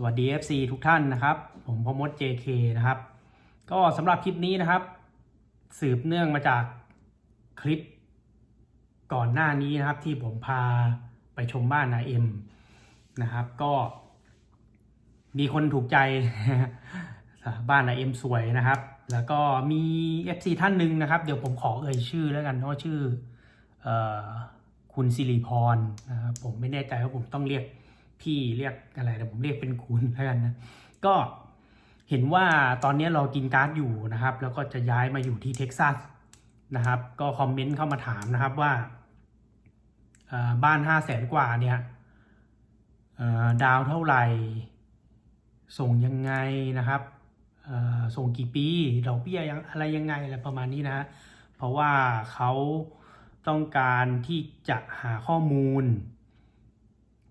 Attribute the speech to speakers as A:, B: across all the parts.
A: สวัสดี FC ทุกท่านนะครับ ผมพมด JK นะครับ ก็สำหรับคลิปนี้นะครับ สืบเนื่องมาจากคลิปก่อนหน้านี้นะครับ ที่ผมพาไปชมบ้านนาเอ็มนะครับ ก็มีคนถูกใจบ้านนาเอ็มสวยนะครับ แล้วก็มี FC ท่านหนึ่งนะครับ เดี๋ยวผมขอเอ่ยชื่อแล้วกันเนาะชื่อออคุณสิริพรนะครับผมไม่แน่ใจว่าผมต้องเรียก พี่เรียกอะไรแต่ผมเรียกเป็นคุณแล้วกันนะก็เห็นว่าตอนนี้เรากินการ์ดอยู่นะครับ แล้วก็จะย้ายมาอยู่ที่เท็กซัสนะครับ ก็คอมเมนต์เข้ามาถามนะครับว่าบ้านห้าแสนกว่าเนี่ยดาวเท่าไหร่ ส่งยังไงนะครับส่งกี่ปีดอกเบี้ยยังอะไรยังไงอะไรประมาณนี้นะ เพราะว่าเขาต้องการที่จะหาข้อมูล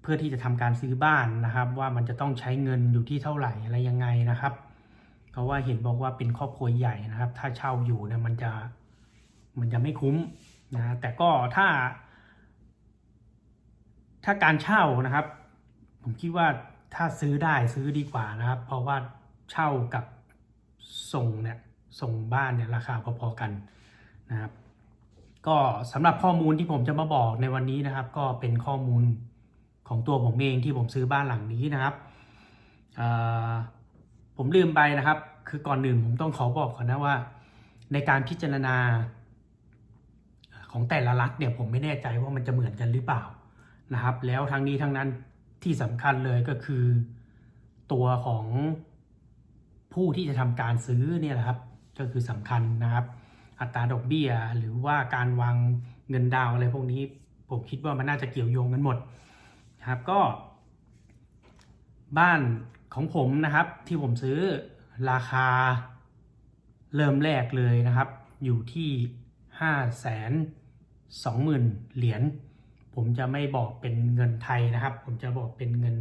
A: พื่อที่จะทำการซื้อบ้านนะครับ ว่ามันจะต้องใช้เงินอยู่ที่เท่าไหร่อะไรยังไงนะครับ เพราะว่าเห็นบอกว่าเป็นครอบครัวใหญ่นะครับ ถ้าเช่าอยู่เนี่ยมันจะมันจะไม่คุ้มนะแต่ก็ถ้า ถ้าการเช่านะครับ ผมคิดว่าถ้าซื้อได้ซื้อดีกว่านะครับ เพราะว่าเช่ากับส่งเนี่ยส่งบ้านเนี่ยราคาพอๆกันนะครับ ก็สำหรับข้อมูลที่ผมจะมาบอกในวันนี้นะครับ ก็เป็นข้อมูล ของตัวผมเองที่ผมซื้อบ้านหลังนี้นะครับ ผมลืมไปนะครับ คือก่อนอื่นผมต้องขอบอกก่อนนะว่า ในการพิจารณาของแต่ละรัฐเนี่ยผมไม่แน่ใจว่ามันจะเหมือนกันหรือเปล่านะครับ แล้วทั้งนี้ทั้งนั้นที่สำคัญเลยก็คือตัวของผู้ที่จะทำการซื้อเนี่ยแหละครับก็คือสำคัญนะครับ อัตราดอกเบี้ยหรือว่าการวางเงินดาวอะไรพวกนี้ ผมคิดว่ามันน่าจะเกี่ยวโยงกันหมด นะครับก็ บ้านของผมนะครับที่ผมซื้อราคาเริ่มแรกเลยนะครับ อยู่ที่ห้าแสนสองหมื่นเหรียญผมจะไม่บอกเป็นเงินไทยนะครับ ผมจะบอกเป็นเงิน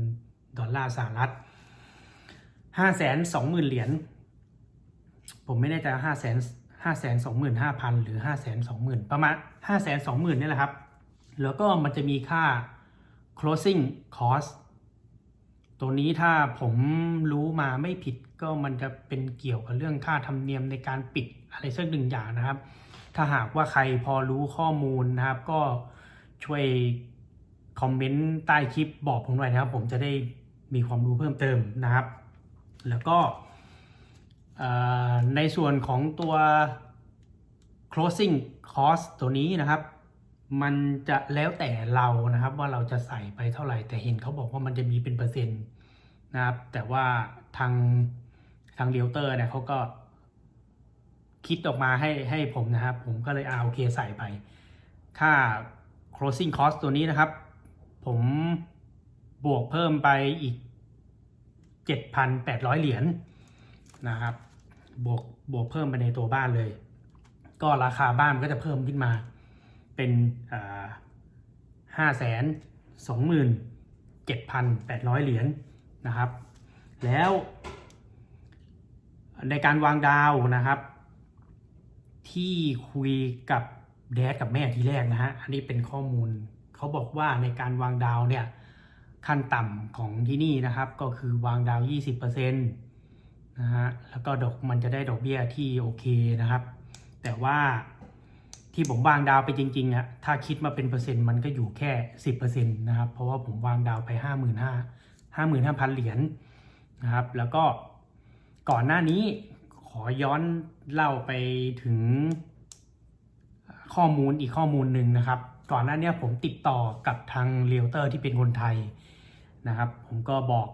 A: ดอลลาร์สหรัฐห้าแสนสองหมื่นเหรียญผมไม่แน่ใจห้าแสนห้าแสนสองหมื่นห้าพันหรือห้าแสนสองหมื่นประมาณห้าแสนสองหมื่นนี่แหละครับ แล้วก็มันจะมีค่า closing cost ตัวนี้ถ้าผมรู้มาไม่ผิดก็มันจะเป็นเกี่ยวกับเรื่องค่าธรรมเนียมในการปิดอะไรสักหนึ่งอย่างนะครับ ถ้าหากว่าใครพอรู้ข้อมูลนะครับ ก็ช่วยคอมเมนต์ใต้คลิปบอกผมหน่อยนะครับ ผมจะได้มีความรู้เพิ่มเติมนะครับ แล้วก็ในส่วนของตัว closing cost ตัวนี้นะครับ มันจะแล้วแต่เรานะครับว่าเราจะใส่ไปเท่าไหร่แต่เห็นเขาบอกว่ามันจะมีเป็นเปอร์เซ็นต์นะครับ แต่ว่าทางทางเรียลเตอร์เนี่ยเขาก็ คิดออกมาให้ให้ผมนะครับ ผมก็เลยเอาโอเคใส่ไป ค่า closing cost ตัวนี้นะครับ ผมบวกเพิ่มไปอีก 7,800 เหรียญนะครับ บวกบวกเพิ่มไปในตัวบ้านเลย ก็ราคาบ้านมันก็จะเพิ่มขึ้นมา เป็นห้าแสนสองหมื่นเจ็ดพันแปดร้อยเหรียญนะครับ แล้วในการวางดาวนะครับ ที่คุยกับแดดกับแม่ทีแรกนะฮะ อันนี้เป็นข้อมูลเขาบอกว่าในการวางดาวเนี่ยขั้นต่ำของที่นี่นะครับก็คือวางดาว 20%นะฮะแล้วก็ดอกมันจะได้ดอกเบี้ยที่โอเคนะครับ แต่ว่า ที่ผมวางดาวไปจริงๆอะถ้าคิดมาเป็นเปอร์เซ็นต์มันก็อยู่แค่ 10%นะครับ เพราะว่าผมวางดาวไป 5 5 0 0 0 55,000 เหรียญนะครับ แล้วก็ก่อนหน้านี้ขอย้อนเล่าไปถึงข้อมูลอีกข้อมูลหนึ่งนะครับ ก่อนหน้านี้ผมติดต่อกับทางเรียลเตอร์ที่เป็นคนไทยนะครับ ผมก็บอก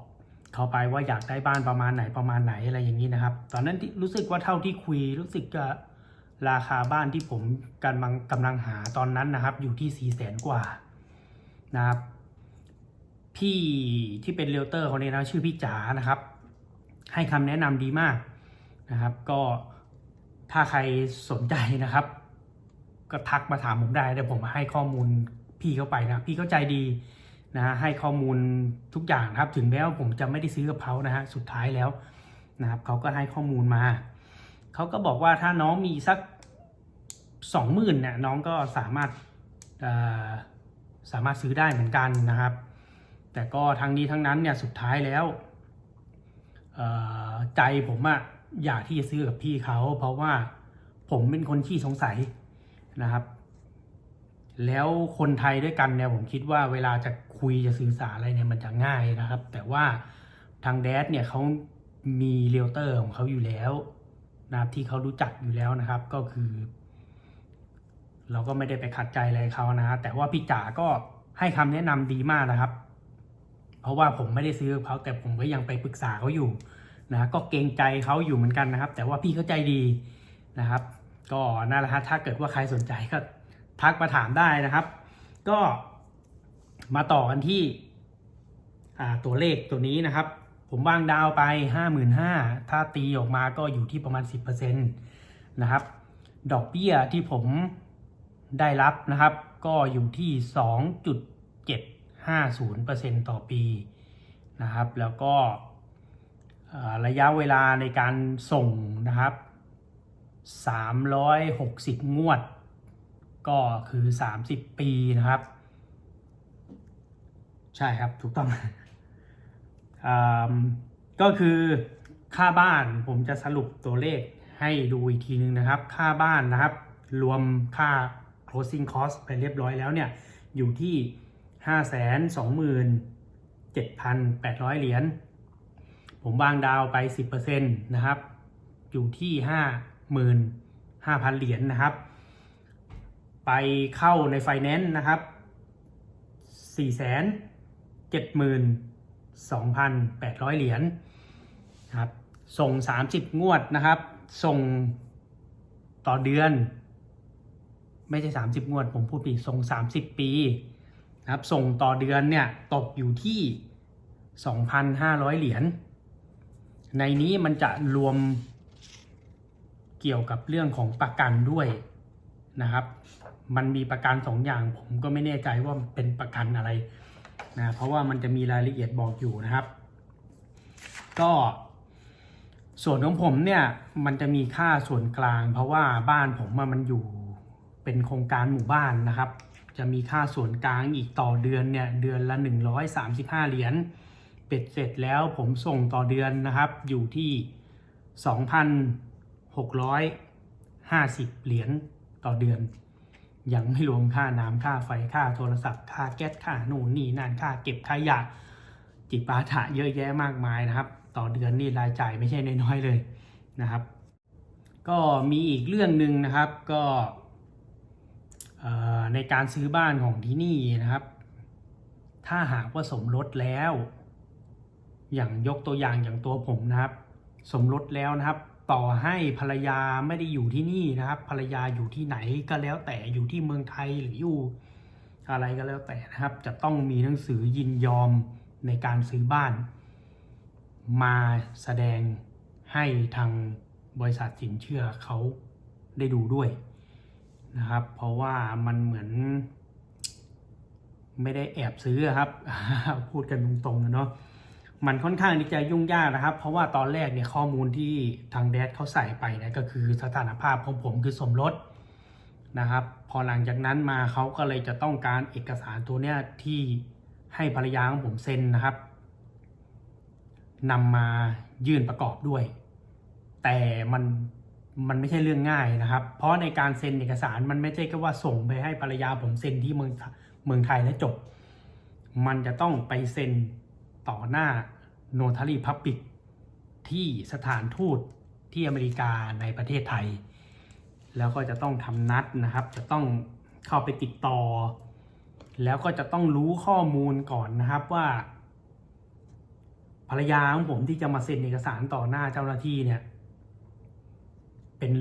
A: เขาไปว่าอยากได้บ้านประมาณไหนประมาณไหนอะไรอย่างนี้นะครับ ตอนนั้นที่รู้สึกว่าเท่าที่คุยรู้สึกจะ ราคาบ้านที่ผมกำลังกำลังหาตอนนั้นนะครับ อยู่ที่สี่แสนกว่านะครับ พี่ที่เป็นเรียลเตอร์คนนี้นะชื่อพี่จ๋านะครับ ให้คำแนะนำดีมากนะครับ ก็ถ้าใครสนใจนะครับ ก็ทักมาถามผมได้เดี๋ยวผมให้ข้อมูลพี่เข้าไปนะ พี่เข้าใจดีนะฮะให้ข้อมูลทุกอย่างครับ ถึงแม้ว่าผมจะไม่ได้ซื้อกับเขานะฮะสุดท้ายแล้วนะครับเขาก็ให้ข้อมูลมาเขาก็บอกว่าถ้าน้องมีสัก สองหมื่นเนี่ยน้องก็สามารถสามารถซื้อได้เหมือนกันนะครับ แต่ก็ทั้งนี้ทั้งนั้นเนี่ยสุดท้ายแล้วใจผมอะอยากที่จะซื้อกับพี่เขาเพราะว่าผมเป็นคนขี้สงสัยนะครับ แล้วคนไทยด้วยกันเนี่ยผมคิดว่าเวลาจะคุยจะสื่อสารอะไรเนี่ยมันจะง่ายนะครับ แต่ว่าทางแดดเนี่ยเขามีเรียลเตอร์ของเขาอยู่แล้วนะครับที่เขารู้จักอยู่แล้วนะครับก็คือ เราก็ไม่ได้ไปขัดใจอะไรเขานะ แต่ว่าพี่จ๋าก็ให้คำแนะนำดีมากนะครับ เพราะว่าผมไม่ได้ซื้อเขาแต่ผมก็ยังไปปรึกษาเขาอยู่นะก็เกรงใจเขาอยู่เหมือนกันนะครับ แต่ว่าพี่เขาใจดีนะครับ ก็นั่นแหละฮะถ้าเกิดว่าใครสนใจก็ทักมาถามได้นะครับ ก็มาต่อกันที่ตัวเลขตัวนี้นะครับ ผมวางดาวไปห้าหมื่นห้าถ้าตีออกมาก็อยู่ที่ประมาณสิบเปอร์เซ็นต์นะครับ ดอกเบี้ยที่ผม ได้รับนะครับ ก็อยู่ที่สองจุดเจ็ดห้าศูนย์เปอร์เซ็นต์ต่อปีนะครับ แล้วก็ระยะเวลาในการส่งนะครับ 360 งวด ก็คือ 30 ปีนะครับ ใช่ครับ ถูกต้องอก็คือค่าบ้านผมจะสรุปตัวเลขให้ดูอีกทีนึงนะครับ ค่าบ้านนะครับ รวมค่า closing cost ไปเรียบร้อยแล้วเนี่ย อยู่ที่ 527,800 เหรียญ ผมวางดาวไป 10%นะครับ อยู่ที่ 55,000 เหรียญนะครับ ไปเข้าในไฟแนนซ์นะครับ 472,800 เหรียญครับ ส่ง 30 งวดนะครับ ส่งต่อเดือน ไม่ใช่ 30 งวด ผมพูดผิดส่ง 30 ปีนะครับส่งต่อเดือนเนี่ยตกอยู่ที่ 2,500 เหรียญ ในนี้มันจะรวมเกี่ยวกับเรื่องของประกันด้วยนะครับ มันมีประกันสองอย่างผมก็ไม่แน่ใจว่าเป็นประกันอะไรนะเพราะว่ามันจะมีรายละเอียดบอกอยู่นะครับ ก็ส่วนของผมเนี่ยมันจะมีค่าส่วนกลาง เพราะว่าบ้านผมมันอยู่ เป็นโครงการหมู่บ้านนะครับ จะมีค่าส่วนกลางอีกต่อเดือนเนี่ยเดือนละ 135 เหรียญเป็ดเสร็จแล้วผมส่งต่อเดือนนะครับ อยู่ที่ 2,650 เหรียญต่อเดือน ยังไม่รวมค่าน้ำค่าไฟค่าโทรศัพท์ค่าแก๊สค่านู่นนี่นั่นค่าเก็บขยะจิปาถะเยอะแยะมากมายนะครับ ต่อเดือนนี่รายจ่ายไม่ใช่น้อยๆเลยนะครับ ก็มีอีกเรื่องหนึ่งนะครับก็ ในการซื้อบ้านของที่นี่นะครับ ถ้าหากว่าสมรสแล้ว อย่างยกตัวอย่างอย่างตัวผมนะครับ สมรสแล้วนะครับ ต่อให้ภรรยาไม่ได้อยู่ที่นี่นะครับ ภรรยาอยู่ที่ไหนก็แล้วแต่อยู่ที่เมืองไทยหรืออยู่อะไรก็แล้วแต่นะครับ จะต้องมีหนังสือยินยอมในการซื้อบ้าน มาแสดงให้ทางบริษัทสินเชื่อเขาได้ดูด้วย นะครับ เพราะว่ามันเหมือน ไม่ได้แอบซื้อครับ พูดกันตรงๆนะเนาะมันค่อนข้างที่จะยุ่งยากนะครับ เพราะว่าตอนแรกเนี่ยข้อมูลที่ทางแดดเขาใส่ไปเนี่ยก็คือสถานภาพของผมคือสมรสนะครับ พอหลังจากนั้นมาเขาก็เลยจะต้องการเอกสารตัวเนี้ยที่ให้ภรรยาของผมเซ็นนะครับนำมายื่นประกอบด้วย แต่มัน มันไม่ใช่เรื่องง่ายนะครับ เพราะในการเซ็นเอกสารมันไม่ใช่แค่ว่าส่งไปให้ภรรยาผมเซ็นที่เมืองเมืองไทยแล้วจบ มันจะต้องไปเซ็นต่อหน้า Notary Public ที่สถานทูตที่อเมริกาในประเทศไทย แล้วก็จะต้องทำนัดนะครับ จะต้องเข้าไปติดต่อ แล้วก็จะต้องรู้ข้อมูลก่อนนะครับว่า ภรรยาของผมที่จะมาเซ็นเอกสารต่อหน้าเจ้าหน้าที่เนี่ย เป็น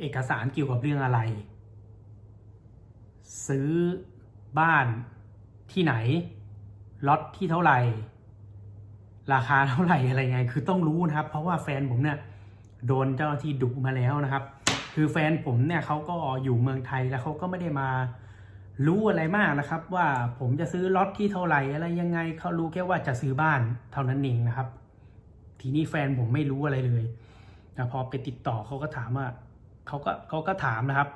A: เอกสารเกี่ยวกับเรื่องอะไร ซื้อบ้านที่ไหนล็อตที่เท่าไหร่ ราคาเท่าไหร่อะไรไง คือต้องรู้นะครับ เพราะว่าแฟนผมเนี่ยโดนเจ้าหน้าที่ดุมาแล้วนะครับ คือแฟนผมเนี่ยเขาก็อยู่เมืองไทยแล้วเขาก็ไม่ได้มารู้อะไรมากนะครับ ว่าผมจะซื้อล็อตที่เท่าไหร่อะไรยังไงเขารู้แค่ว่าจะซื้อบ้านเท่านั้นเองนะครับ ทีนี้แฟนผมไม่รู้อะไรเลย แต่พอไปติดต่อเขาก็ถามว่าเขาก็เขาก็ถามนะครับ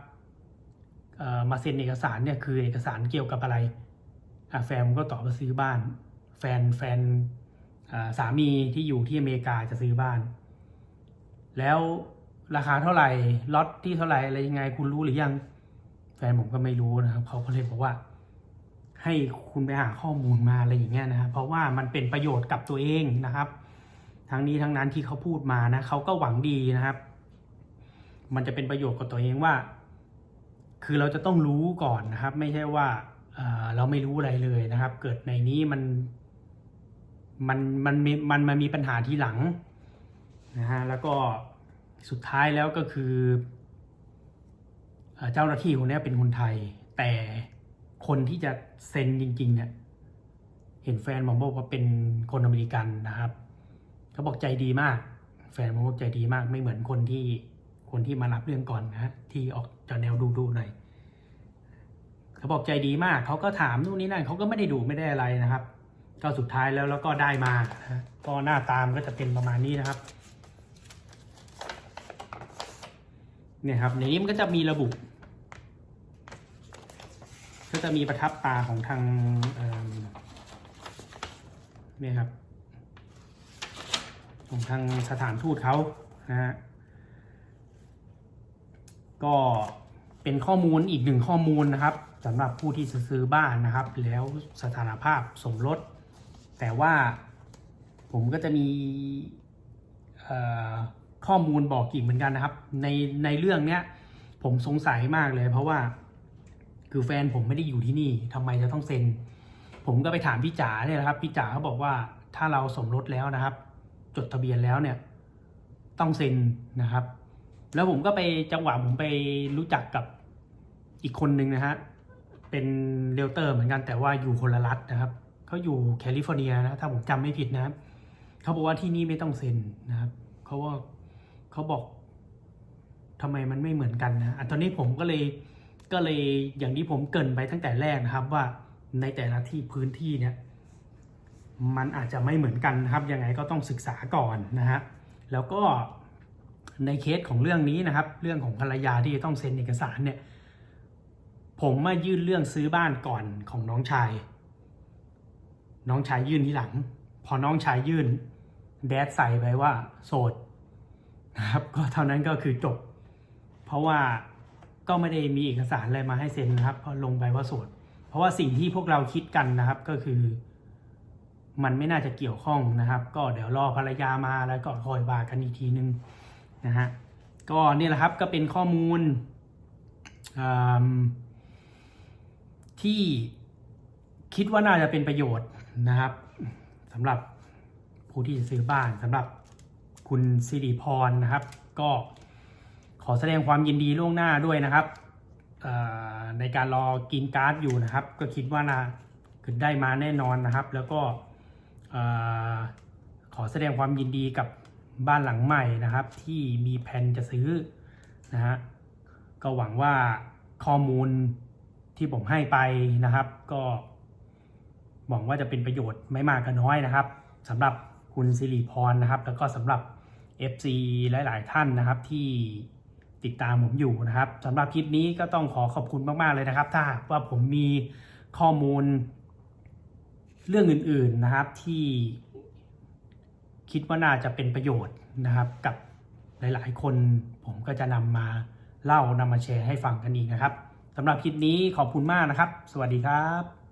A: มาเซ็นเอกสารเนี่ยคือเอกสารเกี่ยวกับอะไระแฟนผมก็ตอบว่าซื้อบ้าน แฟนแฟนสามีที่อยู่ที่อเมริกาจะซื้อบ้าน แล้วราคาเท่าไหร่ล็อตที่เท่าไหร่อะไรยังไงคุณรู้หรือยัง แฟนผมก็ไม่รู้นะครับเขาก็เลยบอกว่า ให้คุณไปหาข้อมูลมาอะไรอย่างเงี้ยนะครับเพราะว่ามันเป็นประโยชน์กับตัวเองนะครับ ทั้งนี้ทั้งนั้นที่เขาพูดมานะเขาก็หวังดีนะครับ มันจะเป็นประโยชน์กับตัวเองว่า คือเราจะต้องรู้ก่อนนะครับ ไม่ใช่ว่าเเราไม่รู้อะไรเลยนะครับ เกิดในนี้มันมันมันมันมันมีปัญหาทีหลังนะฮะแล้วก็สุดท้ายแล้วก็คือเอเจ้าหน้าที่คนนี้เป็นคนไทย แต่คนที่จะเซ็นจริงๆเนี่ยเห็นแฟนผมบอกว่าเป็นคนอเมริกันนะครับ เขาบอกใจดีมาก แฟนผมบอกใจดีมาก ไม่เหมือนคนที่คนที่มารับเรื่องก่อนนะที่ออกจากแนวดูดูๆหน่อยเขาบอกใจดีมาก เขาก็ถามนู่นนี่นั่นเขาก็ไม่ได้ดูไม่ได้อะไรนะครับ ก็สุดท้ายแล้วแล้วก็ได้มานะก็หน้าตามก็จะเป็นประมาณนี้นะครับเนี่ยครับในนี้มันก็จะมีระบุ ก็จะมีประทับตาของทางเนี่ยครับ ของทางสถานทูตเขานะฮะก็เป็นข้อมูลอีกหนึ่งข้อมูลนะครับสำหรับผู้ที่จะซื้อบ้านนะครับ แล้วสถานภาพสมรส แต่ว่าผมก็จะมีข้อมูลบอกอีกเหมือนกันนะครับ ในในเรื่องเนี้ยผมสงสัยมากเลยเพราะว่าคือแฟนผมไม่ได้อยู่ที่นี่ทำไมจะต้องเซ็น ผมก็ไปถามพี่จ๋าเนี่ยนะครับ พี่จ๋าเขาบอกว่าถ้าเราสมรสแล้วนะครับ จดทะเบียนแล้วเนี่ย ต้องเซ็นนะครับ แล้วผมก็ไปจังหวะผมไปรู้จักกับอีกคนนึงนะฮะเป็นเรลเตอร์เหมือนกันแต่ว่าอยู่คนละรัฐนะครับเขาอยู่แคลิฟอร์เนียนะถ้าผมจำไม่ผิดนะครับเขาบอกว่าที่นี่ไม่ต้องเซ็นนะครับเขาว่าเขาบอกทำไมมันไม่เหมือนกันนะอตอนนี้ผมก็เลยก็เลยอย่างที่ผมเกินไปตั้งแต่แรกนะครับว่าในแต่ละที่พื้นที่เนี่ย มันอาจจะไม่เหมือนกันนะครับ ยังไงก็ต้องศึกษาก่อนนะฮะแล้วก็ในเคสของเรื่องนี้นะครับ เรื่องของภรรยาที่จะต้องเซ็นเอกสารเนี่ย ผมมายื่นเรื่องซื้อบ้านก่อนของน้องชาย น้องชายยื่นที่หลัง พอน้องชายยื่นแดดใส่ไปว่าโสดนะครับ ก็เท่านั้นก็คือจบ เพราะว่าก็ไม่ได้มีเอกสารอะไรมาให้เซ็นนะครับพราะลงไปว่าโสด เพราะว่าสิ่งที่พวกเราคิดกันนะครับก็คือ มันไม่น่าจะเกี่ยวข้องนะครับ ก็เดี๋ยวรอภรรยามาแล้วก็คอยว่ากันอีกทีนึงนะฮะก็นี่แหละครับก็เป็นข้อมูลที่คิดว่าน่าจะเป็นประโยชน์นะครับสำหรับผู้ที่จะซื้อบ้านสำหรับคุณสิริพรนะครับ ก็ขอแสดงความยินดีล่วงหน้าด้วยนะครับในการรอกินการ์ดอยู่นะครับ ก็คิดว่าน่าคือได้มาแน่นอนนะครับ แล้วก็ ขอแสดงความยินดีกับบ้านหลังใหม่นะครับ ที่มีแผนจะซื้อนะฮะก็หวังว่าข้อมูลที่ผมให้ไปนะครับ ก็หวังว่าจะเป็นประโยชน์ไม่มากก็น้อยนะครับสำหรับคุณสิริพรนะครับ แล้วก็สำหรับ FC หลาย ๆ ท่านนะครับที่ติดตามผมอยู่นะครับสำหรับคลิปนี้ก็ต้องขอขอบคุณมาก ๆ เลยนะครับ ถ้าว่าผมมีข้อมูล เรื่องอื่นๆนะครับที่คิดว่าน่าจะเป็นประโยชน์นะครับ กับหลายๆคนผมก็จะนำมาเล่านำมาแชร์ให้ฟังกันอีกนะครับสำหรับคลิปนี้ขอบคุณมากนะครับ สวัสดีครับ